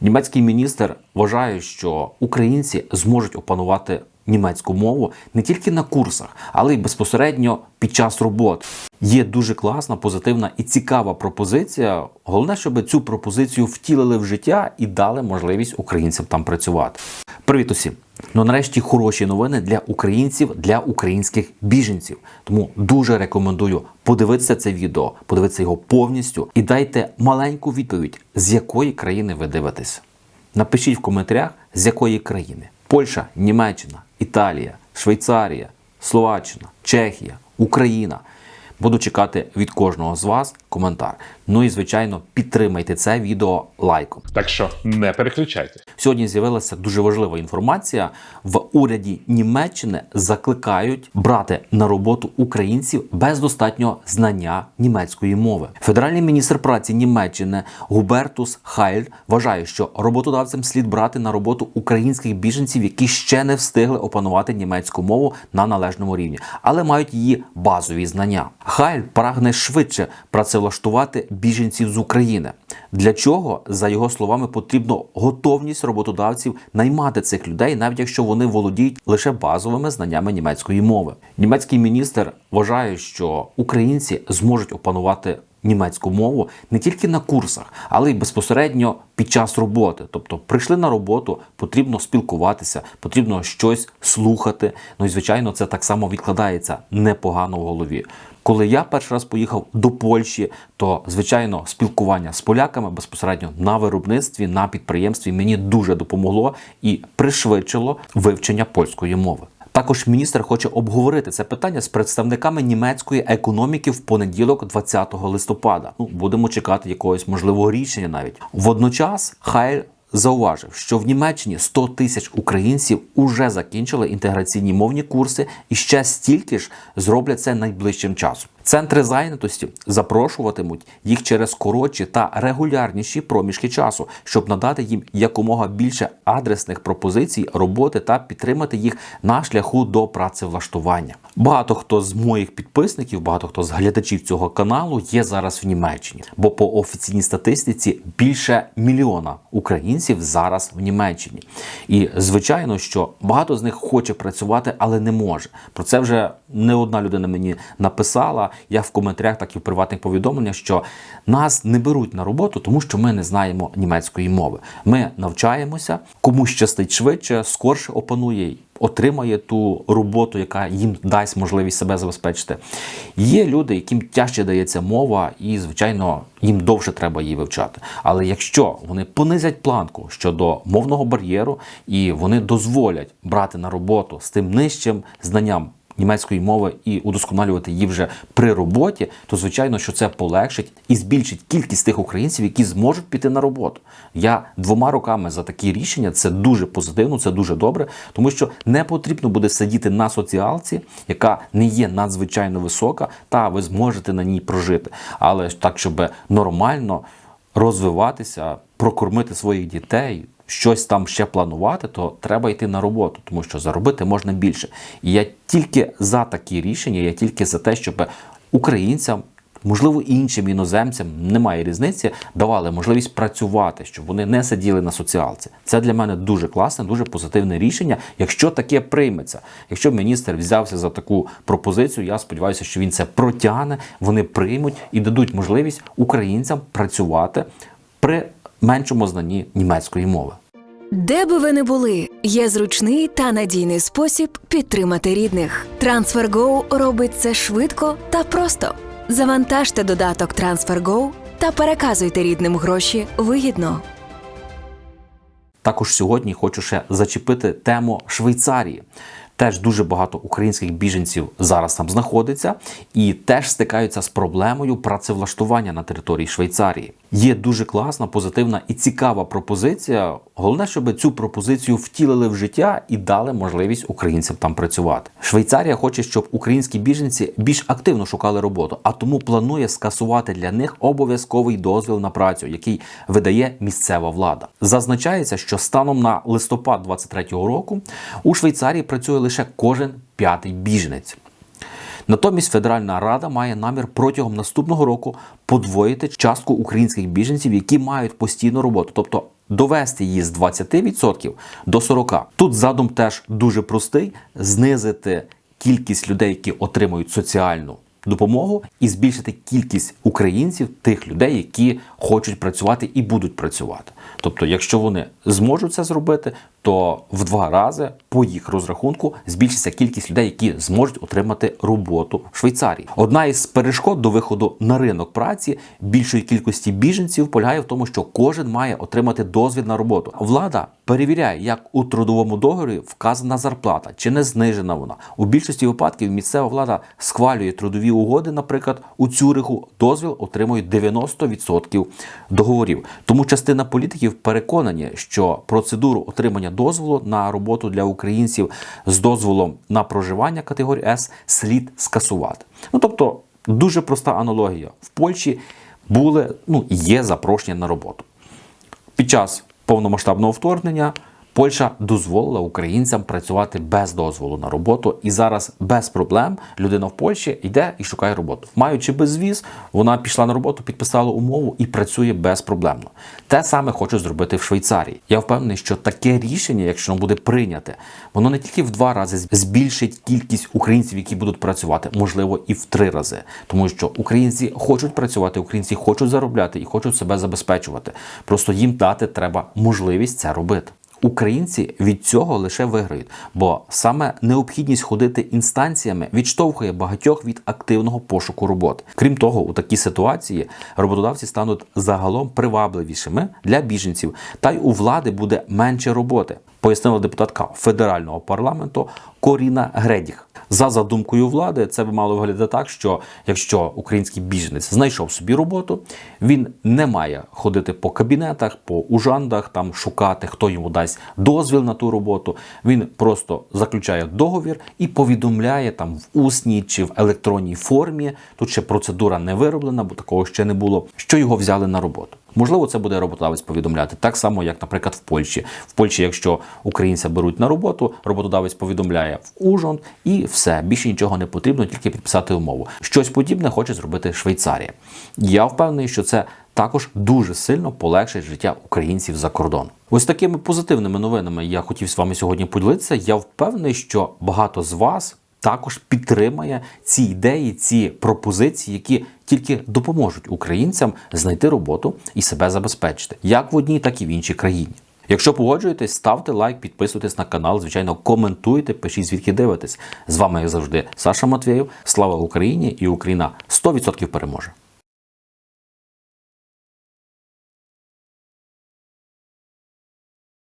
Німецький міністр вважає, що українці зможуть опанувати німецьку мову не тільки на курсах, але й безпосередньо під час роботи. Є дуже класна, позитивна і цікава пропозиція. Головне, щоб цю пропозицію втілили в життя і дали можливість українцям там працювати. Привіт усім! Ну нарешті хороші новини для українців, для українських біженців. Тому дуже рекомендую подивитися це відео, подивитися його повністю і дайте маленьку відповідь, з якої країни ви дивитесь. Напишіть в коментарях, з якої країни: Польща, Німеччина, Італія, Швейцарія, Словаччина, Чехія, Україна. Буду чекати від кожного з вас коментар. Ну і звичайно, підтримайте це відео лайком. Так що не переключайтесь. Сьогодні з'явилася дуже важлива інформація. В уряді Німеччини закликають брати на роботу українців без достатнього знання німецької мови. Федеральний міністр праці Німеччини Губертус Хайль вважає, що роботодавцям слід брати на роботу українських біженців, які ще не встигли опанувати німецьку мову на належному рівні, але мають її базові знання. Хайль прагне швидше працевлаштувати біженців з України. Для чого, за його словами, потрібно готовність роботодавців наймати цих людей, навіть якщо вони володіють лише базовими знаннями німецької мови. Німецький міністр вважає, що українці зможуть опанувати німецьку мову не тільки на курсах, але й безпосередньо під час роботи. Тобто, прийшли на роботу, потрібно спілкуватися, потрібно щось слухати. Ну і звичайно, це так само відкладається непогано в голові. Коли я перший раз поїхав до Польщі, то звичайно спілкування з поляками безпосередньо на виробництві, на підприємстві мені дуже допомогло і пришвидшило вивчення польської мови. Також міністр хоче обговорити це питання з представниками німецької економіки в понеділок, 20 листопада. Ну будемо чекати якогось можливого рішення. Навіть водночас Хайль зауважив, що в Німеччині 100 тисяч українців уже закінчили інтеграційні мовні курси, і ще стільки ж зроблять це найближчим часом. Центри зайнятості запрошуватимуть їх через коротші та регулярніші проміжки часу, щоб надати їм якомога більше адресних пропозицій роботи та підтримати їх на шляху до працевлаштування. Багато хто з моїх підписників, багато хто з глядачів цього каналу є зараз в Німеччині, бо по офіційній статистиці більше мільйона українців зараз в Німеччині. І звичайно, що багато з них хоче працювати, але не може. Про це вже не одна людина мені написала. Я в коментарях, так і в приватних повідомленнях, що нас не беруть на роботу, тому що ми не знаємо німецької мови. Ми навчаємося, комусь щастить швидше, скорше опанує. Отримає ту роботу, яка їм дасть можливість себе забезпечити. Є люди, яким тяжче дається мова, і, звичайно, їм довше треба її вивчати. Але якщо вони понизять планку щодо мовного бар'єру і вони дозволять брати на роботу з тим нижчим знанням німецької мови і удосконалювати її вже при роботі, то звичайно, що це полегшить і збільшить кількість тих українців, які зможуть піти на роботу. Я двома роками за такі рішення це дуже позитивно, це дуже добре, тому що не потрібно буде сидіти на соціалці, яка не є надзвичайно висока, та ви зможете на ній прожити. Але так, щоб нормально розвиватися, прокормити своїх дітей. Щось там ще планувати, то треба йти на роботу, тому що заробити можна більше. І я тільки за такі рішення, я тільки за те, щоб українцям, можливо, іншим іноземцям, немає різниці, давали можливість працювати, щоб вони не сиділи на соціалці. Це для мене дуже класне, дуже позитивне рішення. Якщо таке прийметься, якщо міністр взявся за таку пропозицію, я сподіваюся, що він це протягне, вони приймуть і дадуть можливість українцям працювати при меншому знанні німецької мови. Де би ви не були, є зручний та надійний спосіб підтримати рідних. TransferGo робить це швидко та просто. Завантажте додаток TransferGo та переказуйте рідним гроші вигідно. Також сьогодні хочу ще зачепити тему Швейцарії. Теж дуже багато українських біженців зараз там знаходиться і теж стикаються з проблемою працевлаштування на території Швейцарії. Є дуже класна, позитивна і цікава пропозиція. Головне, щоб цю пропозицію втілили в життя і дали можливість українцям там працювати. Швейцарія хоче, щоб українські біженці більш активно шукали роботу, а тому планує скасувати для них обов'язковий дозвіл на працю, який видає місцева влада. Зазначається, що станом на листопад 23-го року у Швейцарії працює лише кожен п'ятий біженець. Натомість Федеральна Рада має намір протягом наступного року подвоїти частку українських біженців, які мають постійну роботу, тобто довести її з 20% до 40%. Тут задум теж дуже простий: знизити кількість людей, які отримують соціальну допомогу, і збільшити кількість українців, тих людей, які хочуть працювати і будуть працювати. Тобто, якщо вони зможуть це зробити, то в два рази по їх розрахунку збільшиться кількість людей, які зможуть отримати роботу в Швейцарії. Одна із перешкод до виходу на ринок праці більшої кількості біженців полягає в тому, що кожен має отримати дозвіл на роботу. Влада перевіряє, як у трудовому договорі вказана зарплата, чи не знижена вона. У більшості випадків місцева влада схвалює трудові угоди, наприклад, у Цюриху дозвіл отримують 90% договорів. Тому частина політиків переконані, що процедуру отримання дозволу на роботу для українців з дозволом на проживання категорії С слід скасувати. Ну тобто дуже проста аналогія. В Польщі були ну є запрошення на роботу. Під час повномасштабного вторгнення Польща дозволила українцям працювати без дозволу на роботу, і зараз без проблем людина в Польщі йде і шукає роботу. Маючи безвіз, вона пішла на роботу, підписала умову і працює безпроблемно. Те саме хочуть зробити в Швейцарії. Я впевнений, що таке рішення, якщо воно буде прийняте, воно не тільки в два рази збільшить кількість українців, які будуть працювати, можливо, і в три рази, тому що українці хочуть працювати, українці хочуть заробляти і хочуть себе забезпечувати. Просто їм дати треба можливість це робити. Українці від цього лише виграють, бо саме необхідність ходити інстанціями відштовхує багатьох від активного пошуку роботи. Крім того, у такій ситуації роботодавці стануть загалом привабливішими для біженців, та й у влади буде менше роботи, пояснила депутатка федерального парламенту Коріна Гредіх. За задумкою влади, це би мало виглядати так, що якщо український біженець знайшов собі роботу, він не має ходити по кабінетах, по ужандах, там шукати, хто йому дасть дозвіл на ту роботу. Він просто заключає договір і повідомляє там в усній чи в електронній формі. Тут ще процедура не вироблена, бо такого ще не було. Що його взяли на роботу. Можливо, це буде роботодавець повідомляти так само, як, наприклад, в Польщі. В Польщі, якщо українця беруть на роботу, роботодавець повідомляє в ужон і все більше нічого не потрібно, тільки підписати умову. Щось подібне хоче зробити Швейцарія. Я впевнений, що це також дуже сильно полегшить життя українців за кордон. Ось такими позитивними новинами я хотів з вами сьогодні поділитися. Я впевнений, що багато з вас також підтримає ці ідеї, ці пропозиції, які тільки допоможуть українцям знайти роботу і себе забезпечити, як в одній, так і в іншій країні. Якщо погоджуєтесь, ставте лайк, підписуйтесь на канал, звичайно, коментуйте, пишіть звідки дивитесь. З вами, як завжди, Саша Матвєєв. Слава Україні і Україна 100% переможе.